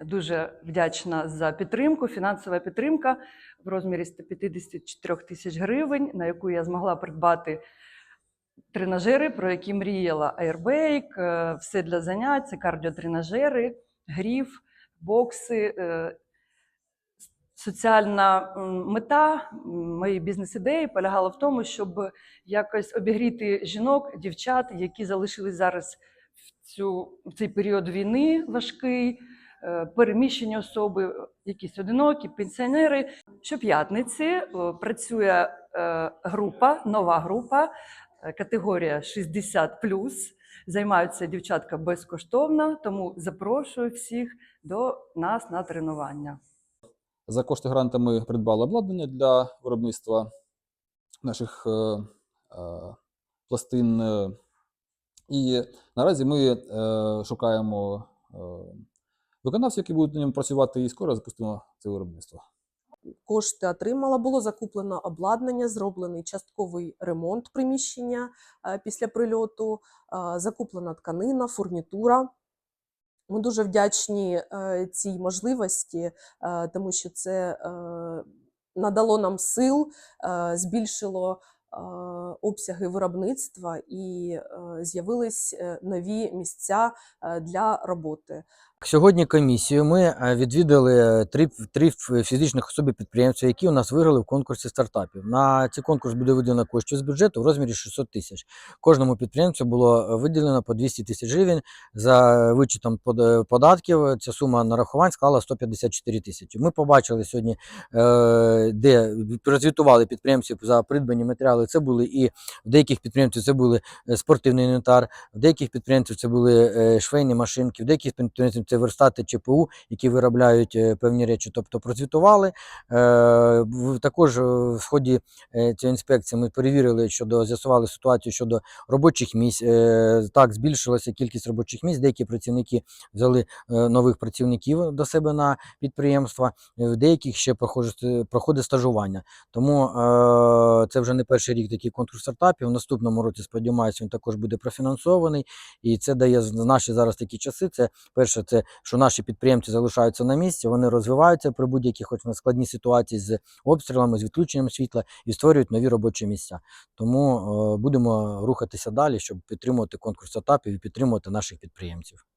дуже вдячна за підтримку. Фінансова підтримка в розмірі 154 тисяч гривень, на яку я змогла придбати тренажери, про які мріяла е, все для занять, це кардіотренажери, гріф, бокси. е, Соціальна мета моєї бізнес-ідеї полягала в тому, щоб якось обігріти жінок, дівчат, які залишились зараз в, цю, в цей період війни важкий, переміщені особи, якісь одинокі, пенсіонери. Щоп'ятниці е, працює е, група, нова група, е, категорія 60 Займаються дівчатка безкоштовно, тому запрошую всіх до нас на тренування. За кошти гранта ми придбали обладнання для виробництва наших е, е, пластин. е, І наразі ми е, шукаємо е, виконавців, які будуть на ньому працювати, і скоро запустимо це виробництво. кошти отримала. Було закуплено обладнання, зроблений частковий ремонт приміщення е, після прильоту, е, закуплена тканина, фурнітура. Ми дуже вдячні е, цій можливості, тому що це надало нам сил, збільшило обсяги виробництва і з'явились нові місця для роботи. Сьогодні комісію ми е, відвідали три, три фізичних особи підприємця, які у нас виграли в конкурсі стартапів. На цей конкурс буде виділено коштів з бюджету в розмірі 600 тисяч. Кожному підприємцю було виділено по 200 тисяч гривень. За вичетом податків ця сума нарахувань склала 154 тисячі. Ми побачили сьогодні, е, де прозвітували підприємців за придбані матеріали. Це були і в деяких підприємців це були е, спортивний інвентар, в деяких підприємців це були е, швейні машинки, в деяких підприємців це верстати ЧПУ, які виробляють е, певні речі, тобто прозвітували. Е, Також е, в ході цієї інспекції ми перевірили щодо з'ясували ситуацію щодо робочих місць. Так, збільшилася кількість робочих місць. Деякі працівники взяли нових працівників до себе на підприємства, в деяких ще проходить, стажування. Тому це вже не перший рік такий конкурс стартапів. В наступному році, сподіваюся, він також буде профінансований. І це дає наші зараз такі часи. Це перше, це що наші підприємці залишаються на місці, вони розвиваються при будь-якій хоч на складній ситуації з обстрілами, з відключенням світла і створюють нові робочі місця. Тому е, будемо рухатися далі, щоб підтримувати конкурс етапів і підтримувати наших підприємців.